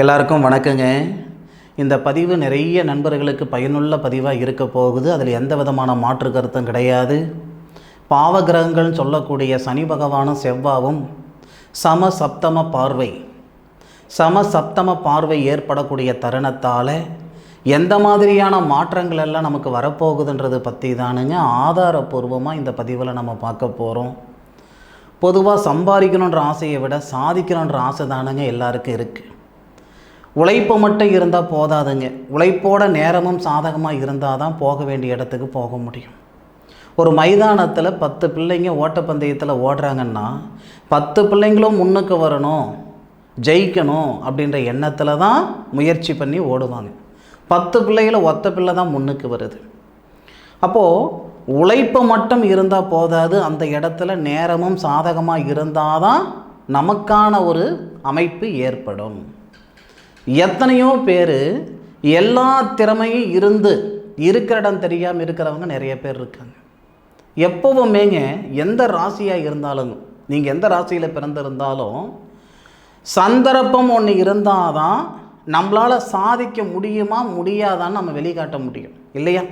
எல்லாருக்கும் வணக்கங்க. இந்த பதிவு நிறைய நண்பர்களுக்கு பயனுள்ள பதிவாக இருக்க போகுது. அதில் எந்த விதமான மாற்று கருத்தும் கிடையாது. பாவகிரகங்கள்னு சொல்லக்கூடிய சனி பகவானும் செவ்வாவும் சம சப்தம பார்வை. சம சப்தம பார்வை ஏற்படக்கூடிய தருணத்தால் எந்த மாதிரியான மாற்றங்கள் எல்லாம் நமக்கு வரப்போகுதுன்றது பற்றி தானுங்க ஆதாரபூர்வமாக இந்த பதிவில் நம்ம பார்க்க போகிறோம் பொதுவாக சம்பாதிக்கணுன்ற ஆசையை விட சாதிக்கணுன்ற ஆசை தானுங்க எல்லாருக்கும் இருக்குது உழைப்பு மட்டும் இருந்தால் போதாதுங்க. உழைப்போட நேரமும் சாதகமாக இருந்தால் தான் போக வேண்டிய இடத்துக்கு போக முடியும். ஒரு மைதானத்தில் பத்து பிள்ளைங்க ஓட்டப்பந்தயத்தில் ஓடுறாங்கன்னா பத்து பிள்ளைங்களும் முன்னுக்கு வரணும் ஜெயிக்கணும் அப்படின்ற எண்ணத்தில் தான் முயற்சி பண்ணி ஓடுவாங்க. பத்து பிள்ளைகளை ஒத்த பிள்ளை தான் முன்னுக்கு வருது. அப்போது உழைப்பு மட்டும் இருந்தால் போதாது அந்த இடத்துல நேரமும் சாதகமாக இருந்தால் தான் நமக்கான ஒரு அமைப்பு ஏற்படும். எத்தனையோ பேர் எல்லா திறமையும் இருந்து இருக்கிற இடம் தெரியாமல் இருக்கிறவங்க நிறைய பேர் இருக்காங்க. எப்போவுமேங்க எந்த ராசியாக இருந்தாலும் நீங்கள் எந்த ராசியில் பிறந்திருந்தாலும் சந்தர்ப்பம் ஒன்று இருந்தால் தான் நம்மளால் சாதிக்க முடியுமா முடியாதான்னு நம்ம வெளிக்காட்ட முடியும். இல்லையா?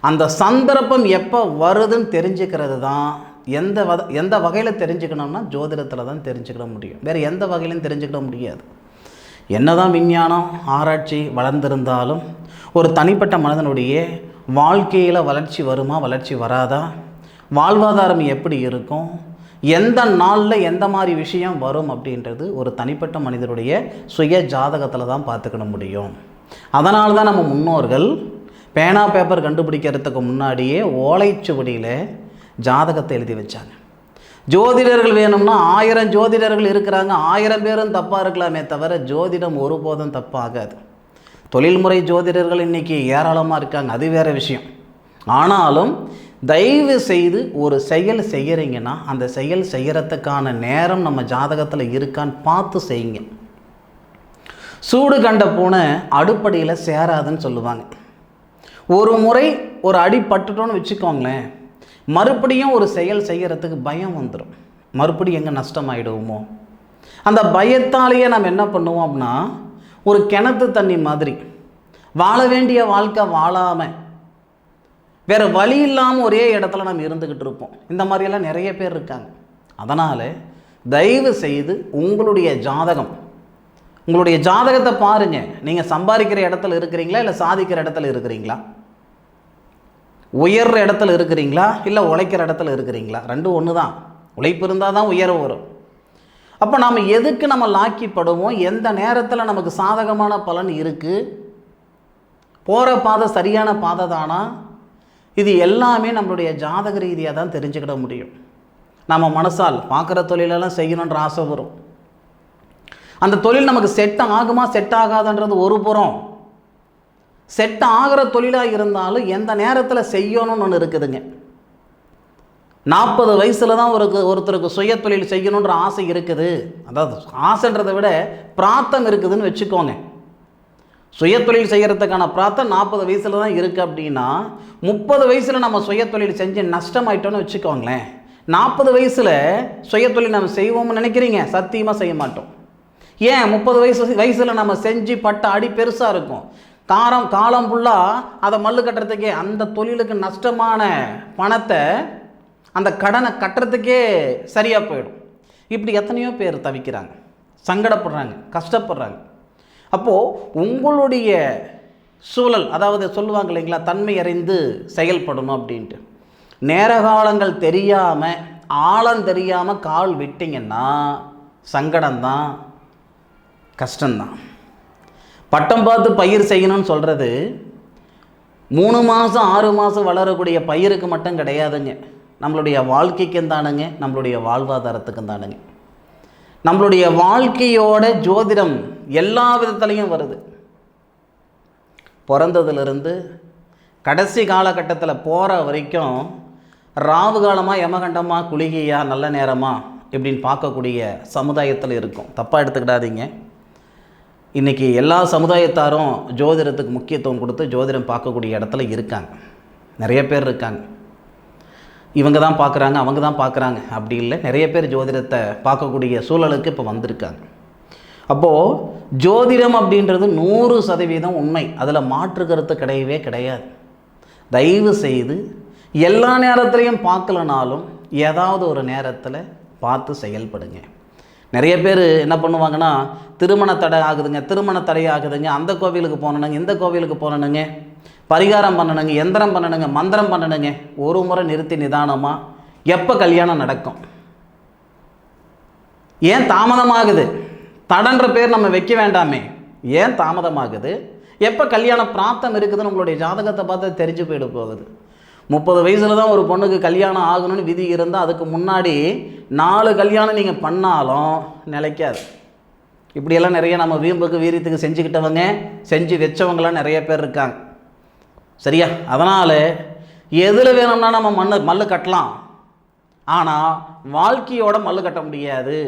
அந்த சந்தர்ப்பம் எப்போ வருதுன்னு தெரிஞ்சுக்கிறது தான் எந்த வத எந்த வகையில் தெரிஞ்சுக்கணும்னா ஜோதிடத்தில் தான் தெரிஞ்சுக்கிட முடியும். வேறு எந்த வகையிலும் தெரிஞ்சுக்கிட முடியாது. என்னதான் விஞ்ஞானம் ஆராய்ச்சி வளர்ந்திருந்தாலும் ஒரு தனிப்பட்ட மனிதனுடைய வாழ்க்கையில் வளர்ச்சி வருமா வளர்ச்சி வராதா? வாழ்வாதாரம் எப்படி இருக்கும்? எந்த நாளில் எந்த மாதிரி விஷயம் வரும் அப்படின்றது ஒரு தனிப்பட்ட மனிதனுடைய சுய ஜாதகத்தில் தான் பார்த்துக்கிட முடியும். அதனால தான் நம்ம முன்னோர்கள் பேனா பேப்பர் கண்டுபிடிக்கிறதுக்கு முன்னாடியே ஓலைச்சுவடியில் ஜாதகத்தை எழுதி வச்சாங்க. ஜோதிடர்கள் வேணும்னா ஆயிரம் ஜோதிடர்கள் இருக்கிறாங்க. ஆயிரம் பேரும் தப்பாக இருக்கலாமே தவிர ஜோதிடம் ஒருபோதும் தப்பாகாது. தொழில்முறை ஜோதிடர்கள் இன்றைக்கி ஏராளமாக இருக்காங்க. அது வேறு விஷயம். ஆனாலும் தயவு செய்து ஒரு செயல் செய்கிறீங்கன்னா அந்த செயல் செய்கிறதுக்கான நேரம் நம்ம ஜாதகத்தில் இருக்கான்னு பார்த்து செய்யுங்க. சூடு கண்ட பூனை அடுப்படியில் சேராதுன்னு சொல்லுவாங்க. ஒரு முறை ஒரு அடி பட்டுட்டோன்னு வச்சுக்கோங்களேன். மறுபடியும் ஒரு செயல் செய்கிறதுக்கு பயம் வந்துடும் மறுபடியும் எங்கே நஷ்டமாயிடுவோமோ? அந்த பயத்தாலேயே நம்ம என்ன பண்ணுவோம் அப்படின்னா ஒரு கிணத்து தண்ணி மாதிரி வாழ வேண்டிய வாழ்க்கை வாழாமல் வேறு வழி இல்லாமல் ஒரே இடத்துல நம்ம இருந்துக்கிட்டு இருப்போம். இந்த மாதிரியெல்லாம் நிறைய பேர் இருக்காங்க. அதனால் தயவு செய்து உங்களுடைய ஜாதகம் உங்களுடைய ஜாதகத்தை பாருங்கள் நீங்கள் சம்பாதிக்கிற இடத்துல இருக்கிறீங்களா இல்லை சாதிக்கிற இடத்துல இருக்கிறீங்களா? உயர்ற இடத்துல இருக்கிறீங்களா? இல்லை உழைக்கிற இடத்துல இருக்கிறீங்களா? ரெண்டும் ஒன்று தான் உழைப்பு இருந்தால் தான் உயர்வு வரும். அப்போ நாம் எதுக்கு நம்ம லாக்கிப்படுவோம்? எந்த நேரத்தில் நமக்கு சாதகமான பலன் இருக்குது போகிற பாதை சரியான பாதை தானா? இது எல்லாமே நம்மளுடைய ஜாதக ரீதியாக தான் தெரிஞ்சுக்கிட முடியும். நம்ம மனசால் பார்க்குற தொழிலெல்லாம் செய்யணுன்ற ஆசை வரும். அந்த தொழில் நமக்கு செட் ஆகுமா செட் ஆகாதுன்றது ஒரு புறம். செட் ஆகிற தொழிலாக இருந்தாலும் எந்த நேரத்தில் செய்யணும்னு ஒன்று இருக்குதுங்க. நாற்பது வயசில் தான் ஒரு ஒருத்தருக்கு சுய தொழில் செய்யணுன்ற ஆசை இருக்குது. அதாவது ஆசைன்றதை விட பிராத்தம் இருக்குதுன்னு வச்சுக்கோங்க. சுய தொழில் செய்கிறதுக்கான பிராத்தம் நாற்பது வயசில் தான் இருக்குது அப்படின்னா முப்பது வயசில் நம்ம சுய தொழில் செஞ்சு நஷ்டமாயிட்டோன்னு வச்சுக்கோங்களேன். நாற்பது வயசில் சுய தொழில் நம்ம செய்வோம்னு நினைக்கிறீங்க சத்தியமாக செய்ய மாட்டோம். ஏன் முப்பது வயசு வயசில் நம்ம செஞ்சு பட்ட அடி பெருசாக இருக்கும். காரம் காலம் ஃபுல்லாக அதை மல்லு கட்டுறதுக்கே அந்த தொழிலுக்கு நஷ்டமான பணத்தை அந்த கடனை கட்டுறதுக்கே சரியாக போயிடும். இப்படி எத்தனையோ பேர் தவிக்கிறாங்க. சங்கடப்படுறாங்க கஷ்டப்படுறாங்க. அப்போது உங்களுடைய சூழல் அதாவது சொல்லுவாங்க இல்லைங்களா தன்மை அறிந்து செயல்படணும் அப்படின்ட்டு. நேர காலங்கள் தெரியாமல் ஆழம் தெரியாமல் கால் விட்டிங்கன்னா சங்கடம்தான் கஷ்டம்தான். பட்டம் பார்த்து பயிர் செய்யணும்னு சொல்கிறது மூணு மாதம் ஆறு மாதம் வளரக்கூடிய பயிருக்கு மட்டும் கிடையாதுங்க. நம்மளுடைய வாழ்க்கைக்கும் தானுங்க நம்மளுடைய வாழ்வாதாரத்துக்கும் தானுங்க. நம்மளுடைய வாழ்க்கையோட ஜோதிடம் எல்லா விதத்துலேயும் வருது. பிறந்ததுலேருந்து கடைசி காலகட்டத்தில் போகிற வரைக்கும் ராவு காலமாக யமகண்டமாக குளிகையா நல்ல நேரமா இப்படின்னு பார்க்கக்கூடிய சமுதாயத்தில் இருக்கும். தப்பாக எடுத்துக்கிடாதீங்க. இன்றைக்கி எல்லா சமுதாயத்தாரும் ஜோதிடத்துக்கு முக்கியத்துவம் கொடுத்து ஜோதிடம் பார்க்கக்கூடிய இடத்துல இருக்காங்க. நிறைய பேர் இருக்காங்க. இவங்க தான் பார்க்குறாங்க அவங்க தான் பார்க்குறாங்க. அப்படி இல்லை நிறைய பேர் ஜோதிடத்தை பார்க்கக்கூடிய சூழலுக்கு இப்போ வந்திருக்காங்க. அப்போது ஜோதிடம் அப்படின்றது நூறு சதவீதம் உண்மை. அதில் மாற்று கருத்து கிடையவே கிடையாது. தயவு செய்து எல்லா நேரத்துலையும் பார்க்கலனாலும் ஏதாவது ஒரு நேரத்தில் பார்த்து செயல்படுங்க. நிறைய பேர் என்ன பண்ணுவாங்கன்னா திருமண தடை ஆகுதுங்க திருமண தடை ஆகுதுங்க அந்த கோவிலுக்கு போனணுங்க இந்த கோவிலுக்கு போனணுங்க பரிகாரம் பண்ணணுங்க எந்திரம் பண்ணணுங்க மந்திரம் பண்ணணுங்க ஒரு முறை நிறுத்தி நிதானமாக எப்போ கல்யாணம் நடக்கும்? ஏன் தாமதமாகுது? தடன்ற பேர் நம்ம வைக்க வேண்டாமே. ஏன் தாமதமாகுது? எப்போ கல்யாண பிராப்தம் இருக்குதுன்னு உங்களுடைய ஜாதகத்தை பார்த்து தெரிஞ்சு போயிட போகுது. முப்பது வயசில் தான் ஒரு பொண்ணுக்கு கல்யாணம் ஆகணும்னு விதி இருந்தால் அதுக்கு முன்னாடி நாலு கல்யாணம் நீங்கள் பண்ணாலும் நிலைக்காது. இப்படியெல்லாம் நிறைய நம்ம வீம்புக்கு வீரியத்துக்கு செஞ்சுக்கிட்டவங்க செஞ்சு வச்சவங்களாம் நிறைய பேர் இருக்காங்க. சரியா? அதனால் எதில் வேணும்னா நம்ம மண்ணு மல்லு கட்டலாம். ஆனால் வாழ்க்கையோட மல்லு கட்ட முடியாது.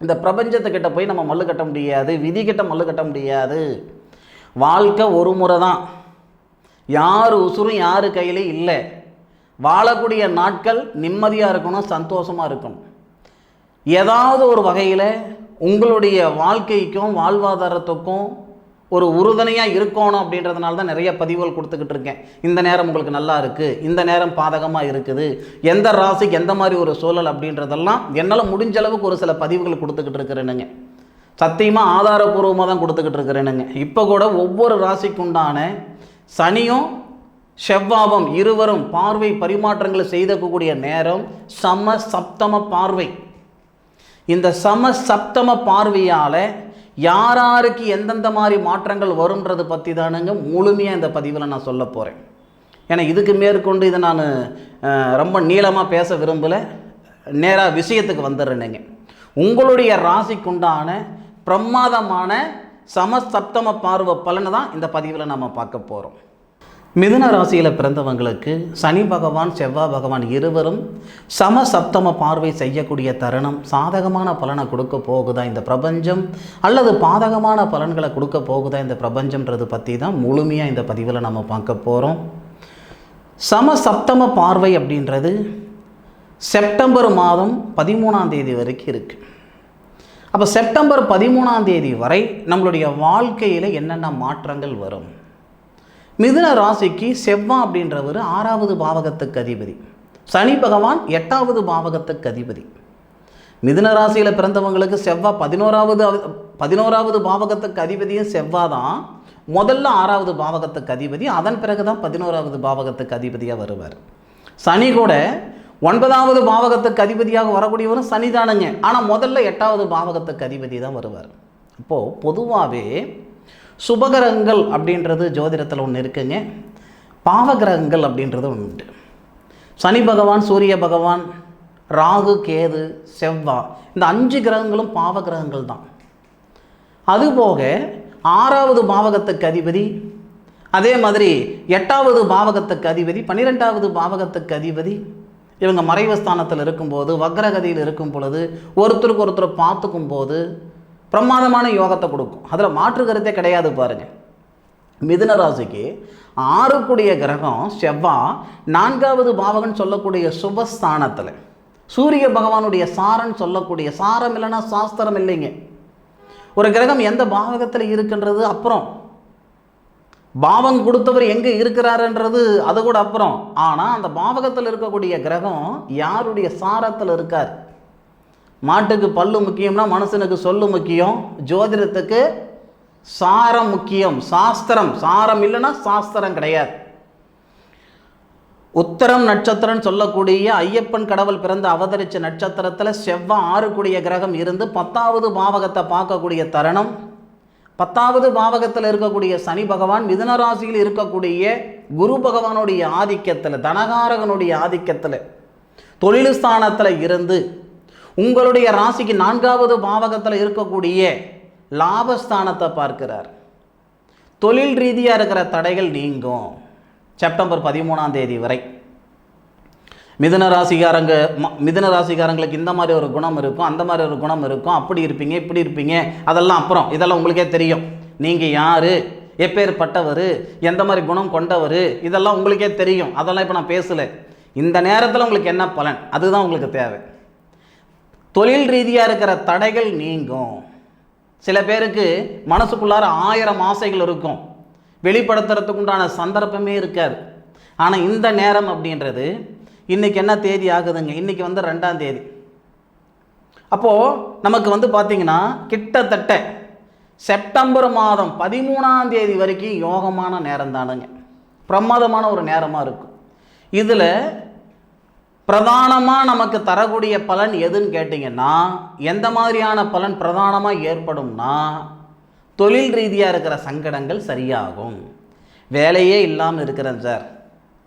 இந்த பிரபஞ்சத்துக்கிட்ட போய் நம்ம மல்லு கட்ட முடியாது விதிக்கிட்ட மல்லு கட்ட முடியாது. வாழ்க்கை ஒரு முறை தான். யார் உசுரும் யார் கையிலே இல்லை. வாழக்கூடிய நாட்கள் நிம்மதியாக இருக்கணும் சந்தோஷமாக இருக்கணும். ஏதாவது ஒரு வகையில் உங்களுடைய வாழ்க்கைக்கும் வாழ்வாதாரத்துக்கும் ஒரு உறுதுணையாக இருக்கணும் அப்படின்றதுனால தான் நிறைய பதிவுகள் கொடுத்துக்கிட்டு இருக்கேன். இந்த நேரம் உங்களுக்கு நல்லா இருக்குது இந்த நேரம் பாதகமாக இருக்குது. எந்த ராசிக்கு எந்த மாதிரி ஒரு சூழல் அப்படின்றதெல்லாம் என்னால் முடிஞ்ச அளவுக்கு ஒரு சில பதிவுகள் கொடுத்துக்கிட்டு இருக்கிறேனுங்க. சத்தியமாக ஆதாரபூர்வமாக தான் கொடுத்துக்கிட்டு இருக்கிறேனுங்க. இப்போ கூட ஒவ்வொரு ராசிக்குண்டான சனியும் செவ்வாவும் இருவரும் பார்வை பரிமாற்றங்களை செய்தக்கூடிய நேரம் சம சப்தம பார்வை. இந்த சம சப்தம பார்வையால் யார் யாருக்கு எந்தெந்த மாதிரி மாற்றங்கள் வரும்ன்றது பற்றி தானுங்க முழுமையாக இந்த பதிவில் நான் சொல்ல போகிறேன் ஏன்னா இதுக்கு மேற்கொண்டு இதை நான் ரொம்ப நீளமாக பேச விரும்பலை. நேராக விஷயத்துக்கு வந்துடுறேனுங்க. உங்களுடைய ராசிக்குண்டான பிரமாதமான சமசப்தம பார்வை பலனை தான் இந்த பதிவில் நம்ம பார்க்க போகிறோம் மிதுன ராசியில் பிறந்தவங்களுக்கு சனி பகவான் செவ்வாய் பகவான் இருவரும் சம சப்தம பார்வை செய்யக்கூடிய தருணம் சாதகமான பலனை கொடுக்க போகுதா இந்த பிரபஞ்சம்? அல்லது பாதகமான பலன்களை கொடுக்க போகுதா இந்த பிரபஞ்சம்ன்றது பற்றி தான் முழுமையாக இந்த பதிவில் நம்ம பார்க்க போகிறோம் சம சப்தம பார்வை அப்படின்றது செப்டம்பர் மாதம் பதிமூணாம் தேதி வரைக்கும் இருக்குது அப்போ செப்டம்பர் பதிமூணாம் தேதி வரை நம்மளுடைய வாழ்க்கையில் என்னென்ன மாற்றங்கள் வரும்? மிதுன ராசிக்கு செவ்வா அப்படின்றவர் ஆறாவது பாவகத்துக்கு அதிபதி. சனி பகவான் எட்டாவது பாவகத்துக்கு அதிபதி. மிதுன ராசியில் பிறந்தவங்களுக்கு செவ்வாய் பதினோராவது பதினோராவது பாவகத்துக்கு அதிபதியும் செவ்வாய் தான். முதல்ல ஆறாவது பாவகத்துக்கு அதிபதி அதன் பிறகு தான் பதினோராவது பாவகத்துக்கு அதிபதியாக வருவார். சனி கூட ஒன்பதாவது பாவகத்துக்கு அதிபதியாக வரக்கூடியவரும் சனிதானுங்க. ஆனால் முதல்ல எட்டாவது பாவகத்துக்கு அதிபதி தான் வருவார். அப்போது பொதுவாகவே சுபகிரகங்கள் அப்படின்றது ஜோதிடத்தில் ஒன்று இருக்குங்க. பாவகிரகங்கள் அப்படின்றது ஒன்று உண்டு. சனி பகவான் சூரிய பகவான் ராகு கேது செவ்வா இந்த அஞ்சு கிரகங்களும் பாவகிரகங்கள் தான். அதுபோக ஆறாவது பாவகத்துக்கு அதிபதி அதே மாதிரி எட்டாவது பாவகத்துக்கு அதிபதி பன்னிரெண்டாவது பாவகத்துக்கு அதிபதி இவங்க மறைவு ஸ்தானத்தில் இருக்கும்போது வக்ரகதியில் இருக்கும் பொழுது ஒருத்தருக்கு ஒருத்தர் பார்த்துக்கும் போது பிரமாதமான யோகத்தை கொடுக்கும். அதில் மாற்று கருத்தே கிடையாது பாருங்கள் மிதுன ராசிக்கு ஆறுக்குடிய கிரகம் செவ்வாய் நான்காவது பாவகன் சொல்லக்கூடிய சுபஸ்தானத்தில் சூரிய பகவானுடைய சாரன் சொல்லக்கூடிய சாரம் இல்லைன்னா சாஸ்திரம் இல்லைங்க. ஒரு கிரகம் எந்த பாவகத்தில் இருக்குன்றது அப்புறம். பாவம் கொடுத்தவர் எங்கே இருக்கிறாருன்றது அது கூட அப்புறம். ஆனால் அந்த பாவகத்தில் இருக்கக்கூடிய கிரகம் யாருடைய சாரத்தில் இருக்கார்? மாட்டுக்கு பல்லு முக்கியம்னா மனுஷனுக்கு சொல்லு முக்கியம் ஜோதிடத்துக்கு சாரம் முக்கியம் சாஸ்திரம். சாரம் இல்லைன்னா சாஸ்திரம் கிடையாது. உத்தரம் நட்சத்திரம் சொல்லக்கூடிய ஐயப்பன் கடவுள் பிறந்து அவதரிச்ச நட்சத்திரத்தில் செவ்வாய் ஆறுக்குடிய கிரகம் இருந்து பத்தாவது பாவகத்தை பார்க்கக்கூடிய தருணம். பத்தாவது பாவகத்தில் இருக்கக்கூடிய சனி பகவான் மிதுன ராசியில் இருக்கக்கூடிய குரு பகவானுடைய ஆதிக்கத்தில் தனகாரகனுடைய ஆதிக்கத்தில் தொழில் ஸ்தானத்தில் இருந்து உங்களுடைய ராசிக்கு நான்காவது பாவகத்தில் இருக்கக்கூடிய லாபஸ்தானத்தை பார்க்கிறார். தொழில் ரீதியாக இருக்கிற தடைகள் நீங்கும். செப்டம்பர் பதிமூணாம் தேதி வரை. மிதுன ராசிக்காரங்க ம- மிதுன ராசிக்காரங்களுக்கு இந்த மாதிரி ஒரு குணம் இருக்கும் அந்த மாதிரி ஒரு குணம் இருக்கும். அப்படி இருப்பீங்க இப்படி இருப்பீங்க. அதெல்லாம் அப்புறம் இதெல்லாம் உங்களுக்கே தெரியும். நீங்கள் யார்? எப்பேற்பட்டவர்? எந்த மாதிரி குணம் கொண்டவர்? இதெல்லாம் உங்களுக்கே தெரியும். அதெல்லாம் இப்போ நான் பேசலை. இந்த நேரத்தில் உங்களுக்கு என்ன பலன்? அதுதான் உங்களுக்கு தேவை. தொழில் ரீதியாக இருக்கிற தடைகள் நீங்கும். சில பேருக்கு மனசுக்குள்ளார ஆயிரம் ஆசைகள் இருக்கும். வெளிப்படுத்துறதுக்கு உண்டான சந்தர்ப்பமே இருக்காது. ஆனால் இந்த நேரம் அப்படின்றது இன்றைக்கி என்ன தேதி ஆகுதுங்க? இன்றைக்கி வந்து ரெண்டாம் தேதி. அப்போது நமக்கு வந்து பார்த்திங்கன்னா கிட்டத்தட்ட செப்டம்பர் மாதம் பதிமூணாம் தேதி வரைக்கும் யோகமான நேரம் தானுங்க. பிரமாதமான ஒரு நேரமாக இருக்கும். இதில் பிரதானமாக நமக்கு தரக்கூடிய பலன் எதுன்னு கேட்டிங்கன்னா எந்த மாதிரியான பலன் பிரதானமாக ஏற்படும்னா தொழில் ரீதியாக இருக்கிற சங்கடங்கள் சரியாகும். வேலையே இல்லாமல் இருக்கிறேன் சார்.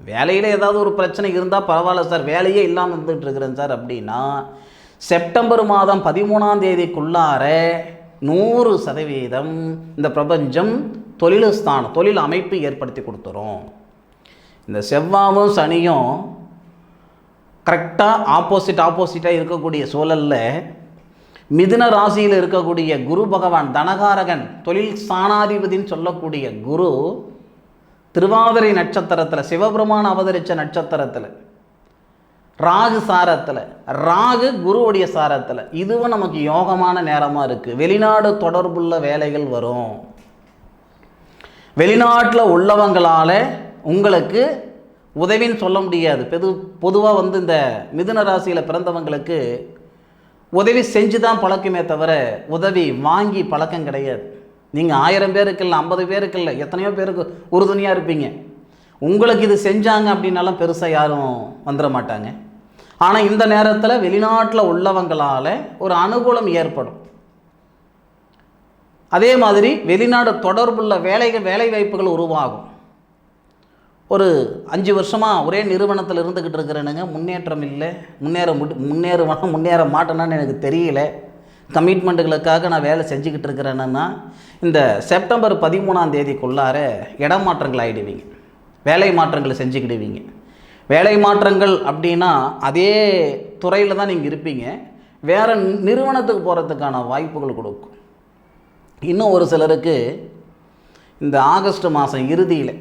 வேலையில் ஏதாவது ஒரு பிரச்சனை இருந்தால் பரவாயில்ல சார் வேலையே இல்லாமல் இருந்துகிட்டு இருக்கிறேன் சார் அப்படின்னா செப்டம்பர் மாதம் பதிமூணாம் தேதிக்குள்ளார நூறு சதவீதம் இந்த பிரபஞ்சம் தொழில் ஸ்தானம் தொழில் அமைப்பு ஏற்படுத்தி கொடுத்துரும். இந்த செவ்வாவும் சனியும் கரெக்டாக ஆப்போசிட் ஆப்போசிட்டாக இருக்கக்கூடிய சூழலில் மிதுன ராசியில் இருக்கக்கூடிய குரு பகவான் தனகாரகன் தொழில் ஸ்தானாதிபதினு சொல்லக்கூடிய குரு திருவாதிரை நட்சத்திரத்தில் சிவபெருமான் அவதரித்த நட்சத்திரத்தில் ராகு சாரத்தில் ராகு குருவுடைய சாரத்தில் இதுவும் நமக்கு யோகமான நேரமாக இருக்குது வெளிநாடு தொடர்புள்ள வேலைகள் வரும். வெளிநாட்டில் உள்ளவங்களால் உங்களுக்கு உதவின்னு சொல்ல முடியாது. பெது பொதுவாக வந்து இந்த மிதுன ராசியில் பிறந்தவங்களுக்கு உதவி செஞ்சு தான் பழக்கமே தவிர உதவி வாங்கி பழக்கம் கிடையாது. நீங்கள் ஆயிரம் பேருக்கு இல்லை ஐம்பது பேருக்கு இல்லை எத்தனையோ பேருக்கு உறுதுணையாக இருப்பீங்க. உங்களுக்கு இது செஞ்சாங்க அப்படின்னாலும் பெருசாக யாரும் வந்துட மாட்டாங்க. ஆனால் இந்த நேரத்தில் வெளிநாட்டில் உள்ளவங்களால் ஒரு அனுகூலம் ஏற்படும். அதே மாதிரி வெளிநாடு தொடர்புள்ள வேலைகள் வேலை வாய்ப்புகள் உருவாகும். ஒரு அஞ்சு வருஷமாக ஒரே நிறுவனத்தில் இருந்துக்கிட்டு இருக்கிறேனுங்க. முன்னேற்றம் இல்லை. முன்னேற முடி முன்னேறுவானா முன்னேற மாட்டேனான்னு எனக்கு தெரியல. கமிட்மெண்ட்டுகளுக்காக நான் வேலை செஞ்சுக்கிட்டு இருக்கிறேன்னா இந்த செப்டம்பர் பதிமூணாம் தேதிக்குள்ளார இடம் மாற்றங்கள் ஆகிடுவீங்க வேலை மாற்றங்களை செஞ்சுக்கிடுவீங்க. வேலை மாற்றங்கள் அப்படின்னா அதே துறையில் தான் நீங்கள் இருப்பீங்க. வேறு நிறுவனத்துக்கு போகிறதுக்கான வாய்ப்புகள் கொடுக்கும். இன்னும் ஒரு சிலருக்கு இந்த ஆகஸ்ட் மாதம் இறுதியில்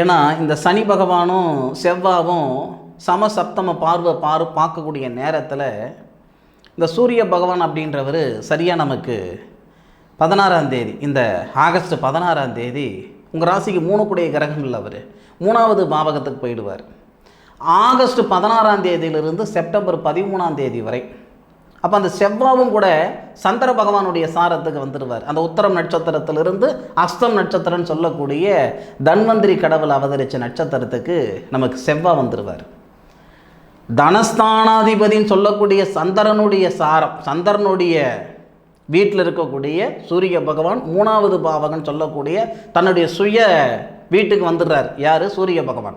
ஏன்னா இந்த சனி பகவானும் செவ்வாவும் சமசப்தம பார்வை பார் பார்க்கக்கூடிய நேரத்தில் இந்த சூரிய பகவான் அப்படின்றவர் சரியாக நமக்கு பதினாறாம் தேதி இந்த ஆகஸ்ட் பதினாறாம் தேதி உங்கள் ராசிக்கு மூணு கூடிய கிரகம் இல்லை அவர். மூணாவது பாவகத்துக்கு போயிடுவார். ஆகஸ்ட் பதினாறாம் தேதியிலிருந்து செப்டம்பர் பதிமூணாம் தேதி வரை. அப்போ அந்த செவ்வாவும் கூட சந்திர பகவானுடைய சாரத்துக்கு வந்துடுவார். அந்த உத்தரம் நட்சத்திரத்திலிருந்து அஸ்தம் நட்சத்திரம்னு சொல்லக்கூடிய தன்வந்திரி கடவுள் அவதரித்த நட்சத்திரத்துக்கு நமக்கு செவ்வாய் வந்துடுவார். தனஸ்தானாதிபதின்னு சொல்லக்கூடிய சந்திரனுடைய சாரம் சந்திரனுடைய வீட்டில் இருக்கக்கூடிய சூரிய பகவான் மூணாவது பாவகன் சொல்லக்கூடிய தன்னுடைய சுய வீட்டுக்கு வந்துடுறார். யார்? சூரிய பகவான்.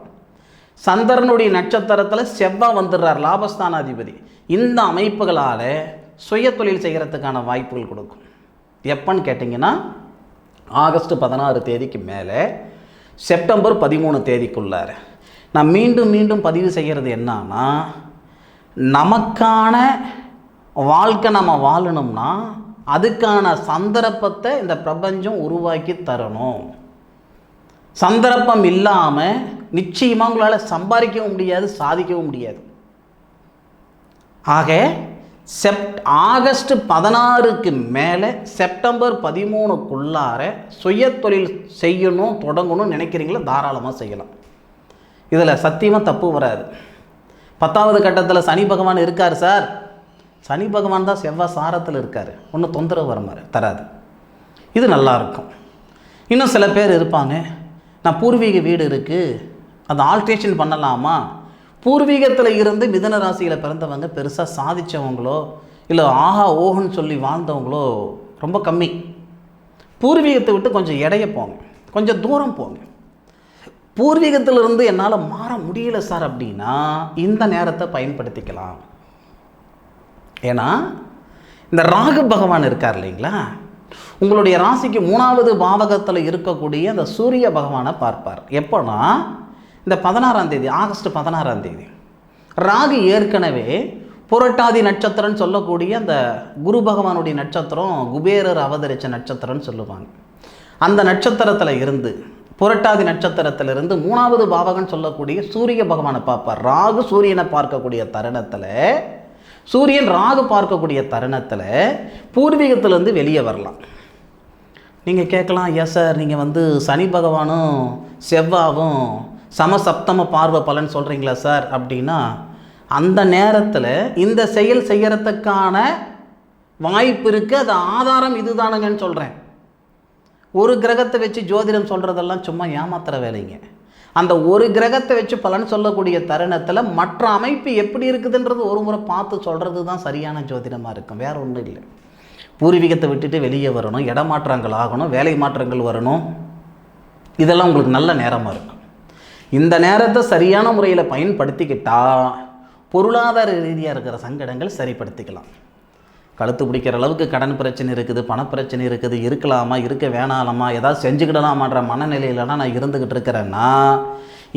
சந்திரனுடைய நட்சத்திரத்தில் செவ்வாய் வந்துடுறார் லாபஸ்தானாதிபதி. இந்த அமைப்புகளால் சுய தொழில் செய்கிறதுக்கான வாய்ப்புகள் கொடுக்கும். எப்போன்னு கேட்டிங்கன்னா ஆகஸ்ட் பதினாறு தேதிக்கு மேலே செப்டம்பர் பதிமூணு தேதிக்குள்ளார். நான் மீண்டும் மீண்டும் பதிவு செய்கிறது என்னன்னா நமக்கான வாழ்க்கை நம்ம வாழணும்னா அதுக்கான சந்தர்ப்பத்தை இந்த பிரபஞ்சம் உருவாக்கி தரணும். சந்தர்ப்பம் இல்லாமல் நிச்சயமாக உங்களால் சம்பாதிக்கவும் முடியாது சாதிக்கவும் முடியாது. ஆக செப்ட் ஆகஸ்ட் பதினாறுக்கு மேலே செப்டம்பர் பதிமூணுக்குள்ளார சுய தொழில் செய்யணும் தொடங்கணும்னு நினைக்கிறீங்களா? தாராளமாக செய்யலாம். இதில் சத்தியமாக தப்பு வராது. பத்தாவது கட்டத்தில் சனி பகவான் இருக்கார் சார். சனி பகவான் தான் செவ்வாய் சாரத்தில் இருக்கார். ஒன்றும் தொந்தரவு வர மாதிரி தராது. இது நல்லாயிருக்கும். இன்னும் சில பேர் இருப்பாங்க. நான் பூர்வீக வீடு இருக்குது அதை ஆல்ட்ரேஷன் பண்ணலாமா? பூர்வீகத்தில் இருந்து மிதன ராசியில் பிறந்தவங்க பெருசாக சாதித்தவங்களோ இல்லை ஆஹா ஓஹன்னு சொல்லி வாழ்ந்தவங்களோ ரொம்ப கம்மி. பூர்வீகத்தை விட்டு கொஞ்சம் இடைய போங்க. கொஞ்சம் தூரம் போங்க. பூர்வீகத்திலிருந்து என்னால் மாற முடியல சார் அப்படின்னா இந்த நேரத்தை பயன்படுத்திக்கலாம். ஏன்னா இந்த ராகு பகவான் இருக்கார் இல்லைங்களா? உங்களுடைய ராசிக்கு மூணாவது பாவகத்தில் இருக்கக்கூடிய அந்த சூரிய பகவானை பார்ப்பார். எப்போனா இந்த பதினாறாம் தேதி ஆகஸ்ட் பதினாறாம் தேதி. ராகு ஏற்கனவே புரட்டாதி நட்சத்திரம்னு சொல்லக்கூடிய அந்த குரு பகவானுடைய நட்சத்திரம் குபேரர் அவதரித்த நட்சத்திரம்னு சொல்லுவாங்க. அந்த நட்சத்திரத்தில் இருந்து புரட்டாதி நட்சத்திரத்திலிருந்து மூணாவது பாவகன் சொல்லக்கூடிய சூரிய பகவானை பார்ப்பார். ராகு சூரியனை பார்க்கக்கூடிய தருணத்தில் சூரியன் ராகு பார்க்கக்கூடிய தருணத்தில் பூர்வீகத்திலேருந்து வெளியே வரலாம். நீங்கள் கேட்கலாம் எஸ் சார்? நீங்கள் வந்து சனி பகவானும் செவ்வாவும் சமசப்தம பார்வை பலன் சொல்கிறீங்களா சார்? அப்படின்னா அந்த நேரத்தில் இந்த செயல் செய்கிறதுக்கான வாய்ப்பு இருக்குது அது ஆதாரம் இதுதானுங்கன்னு சொல்கிறேன் ஒரு கிரகத்தை வச்சு ஜோதிடம் சொல்கிறதெல்லாம் சும்மா ஏமாத்துகிற வேலைங்க. அந்த ஒரு கிரகத்தை வச்சு பலன் சொல்லக்கூடிய தருணத்தில் மற்ற அமைப்பு எப்படி இருக்குதுன்றது ஒரு முறை பார்த்து சொல்கிறது தான் சரியான ஜோதிடமாக இருக்கும். வேறு ஒன்றும் இல்லை. பூர்வீகத்தை விட்டுட்டு வெளியே வரணும் இடமாற்றங்கள் ஆகணும் வேலை மாற்றங்கள் வரணும். இதெல்லாம் உங்களுக்கு நல்ல நேரமாக இருக்கும். இந்த நேரத்தை சரியான முறையில் பயன்படுத்திக்கிட்டால் பொருளாதார ரீதியாக இருக்கிற சங்கடங்கள் சரிப்படுத்திக்கலாம். கழுத்து பிடிக்கிற அளவுக்கு கடன் பிரச்சனை இருக்குது பணப்பிரச்சனை இருக்குது இருக்கலாமா இருக்க வேணாலாமா ஏதாவது செஞ்சுக்கிடலாமான்ற மனநிலையிலலாம் நான் இருந்துக்கிட்டு இருக்கிறேன்னா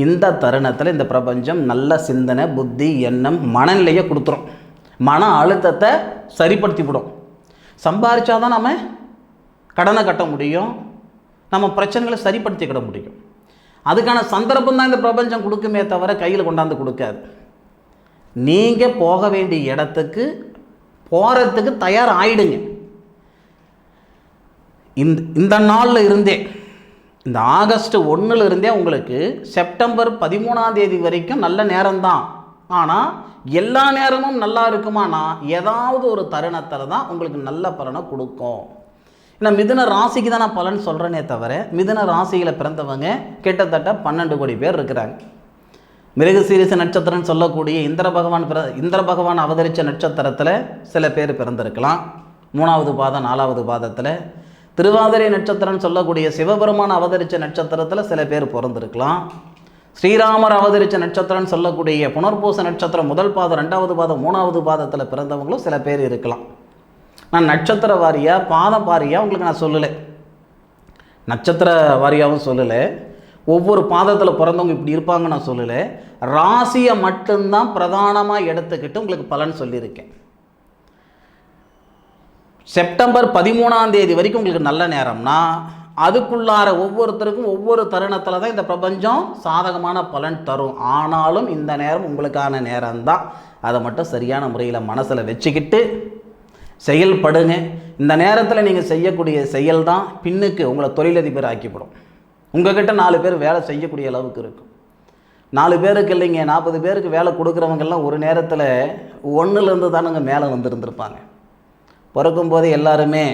இந்த தருணத்தில் இந்த பிரபஞ்சம் நல்ல சிந்தனை புத்தி எண்ணம் மனநிலையை கொடுத்துரும். மன அழுத்தத்தை சரிப்படுத்தி விடும் சம்பாரிச்சாதான் நம்ம கடனை கட்ட முடியும். நம்ம பிரச்சனைகளை சரிப்படுத்திக்கிட முடியும். அதுக்கான சந்தர்ப்பம் தான் இந்த பிரபஞ்சம் கொடுக்குமே தவிர கையில் கொண்டாந்து கொடுக்காது. நீங்கள் போக வேண்டிய இடத்துக்கு போகிறதுக்கு தயார் ஆயிடுங்க இந்த இந்த நாளில் இருந்தே இந்த ஆகஸ்ட் ஒன்றில் இருந்தே உங்களுக்கு செப்டம்பர் பதிமூணாம் தேதி வரைக்கும் நல்ல நேரம்தான். ஆனால் எல்லா நேரமும் நல்லா இருக்குமானா ஏதாவது ஒரு தருணத்தில் தான் உங்களுக்கு நல்ல பலனை கொடுக்கும். ஏன்னா மிதுன ராசிக்கு தான் நான் பலன் சொல்கிறேனே தவிர மிதுன ராசியில் பிறந்தவங்க கிட்டத்தட்ட பன்னெண்டு கோடி பேர் இருக்கிறாங்க. மிருகசீரிச நட்சத்திரம் சொல்லக்கூடிய இந்திர பகவான் பிற இந்திர பகவான் அவதரித்த நட்சத்திரத்தில் சில பேர் பிறந்திருக்கலாம். மூணாவது பாதம் நாலாவது பாதத்தில். திருவாதிரை நட்சத்திரம்னு சொல்லக்கூடிய சிவபெருமான் அவதரித்த நட்சத்திரத்தில் சில பேர் பிறந்திருக்கலாம். ஸ்ரீராமர் அவதரித்த நட்சத்திரம்னு சொல்லக்கூடிய புனர்பூச நட்சத்திரம் முதல் பாதம் ரெண்டாவது பாதம் மூணாவது பாதத்தில் பிறந்தவங்களும் சில பேர் இருக்கலாம். நான் நட்சத்திர வாரியாக பாதம் வாரியாக உங்களுக்கு நான் சொல்லலை. நட்சத்திர வாரியாகவும் சொல்லலை. ஒவ்வொரு பாதத்தில் பிறந்தவங்க இப்படி இருப்பாங்க நான் சொல்லலை. ராசியை மட்டும்தான் பிரதானமாக எடுத்துக்கிட்டு உங்களுக்கு பலன் சொல்லியிருக்கேன். செப்டம்பர் பதிமூணாம் தேதி வரைக்கும் உங்களுக்கு நல்ல நேரம்னா அதுக்குள்ளார ஒவ்வொருத்தருக்கும் ஒவ்வொரு தருணத்தில் தான் இந்த பிரபஞ்சம் சாதகமான பலன் தரும். ஆனாலும் இந்த நேரம் உங்களுக்கான நேரம்தான். அதை மட்டும் சரியான முறையில் மனசில் வச்சுக்கிட்டு செயல்படுங்க. இந்த நேரத்தில் நீங்கள் செய்யக்கூடிய செயல் தான் பின்னுக்கு உங்களை தொழிலதிபர் ஆக்கிவிடும். உங்ககிட்ட நாலு பேர் வேலை செய்யக்கூடிய அளவுக்கு இருக்கும். நாலு பேருக்கு இல்லைங்க நாற்பது பேருக்கு வேலை கொடுக்குறவங்கெல்லாம் ஒரு நேரத்தில் ஒன்றுலேருந்து தானுங்க மேலே வந்துருந்துருப்பாங்க. பிறக்கும் போது எல்லாருமே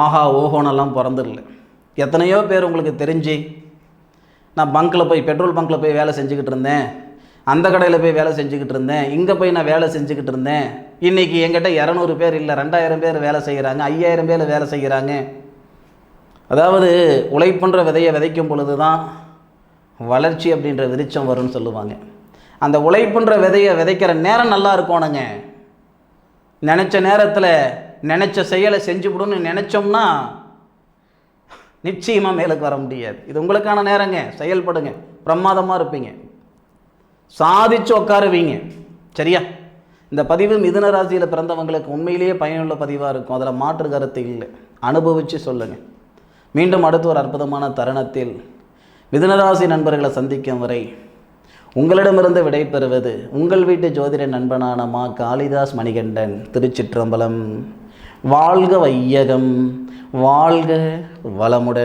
ஆஹா ஓஹோனெல்லாம் பிறந்துடல. எத்தனையோ பேர் உங்களுக்கு தெரிஞ்சு நான் பங்க்கில் போய் பெட்ரோல் பங்க்கில் போய் வேலை செஞ்சுக்கிட்டு இருந்தேன். அந்த கடையில் போய் வேலை செஞ்சுக்கிட்டு இருந்தேன். இங்கே போய் நான் வேலை செஞ்சுக்கிட்டு இருந்தேன். இன்றைக்கி எங்கிட்ட இரநூறு பேர் இல்லை ரெண்டாயிரம் பேர் வேலை செய்கிறாங்க ஐயாயிரம் பேர் வேலை செய்கிறாங்க அதாவது உழைப்புன்ற விதையை விதைக்கும் பொழுது தான் வளர்ச்சி அப்படின்ற விருச்சம் வரும்னு சொல்லுவாங்க. அந்த உழைப்புன்ற விதையை விதைக்கிற நேரம் நல்லா இருக்கணுங்க. நினச்ச நேரத்தில் நினச்ச செயலை செஞ்சு விடுன்னு நினச்சோம்னா நிச்சயமாக மேலுக்கு வர முடியாது. இது உங்களுக்கான நேரங்க. செயல்படுங்க. பிரமாதமாக இருப்பீங்க. சாதிச்சு உட்காருவீங்க சரியா? இந்த பதிவு மிதுன ராசியில் பிறந்தவங்களுக்கு உண்மையிலேயே பயனுள்ள பதிவாக இருக்கும். அதில் மாற்று கருத்து இல்லை. அனுபவித்து சொல்லுங்கள் மீண்டும் அடுத்த ஒரு அற்புதமான தருணத்தில் மிதுனராசி நண்பர்களை சந்திக்கும் வரை உங்களிடமிருந்து விடைபெறுவது உங்கள் வீட்டு ஜோதிட நண்பனான மா காளிதாஸ் மணிகண்டன் திருச்சிற்றம்பலம். வாழ்க வையகம் வாழ்க வளமுடன்.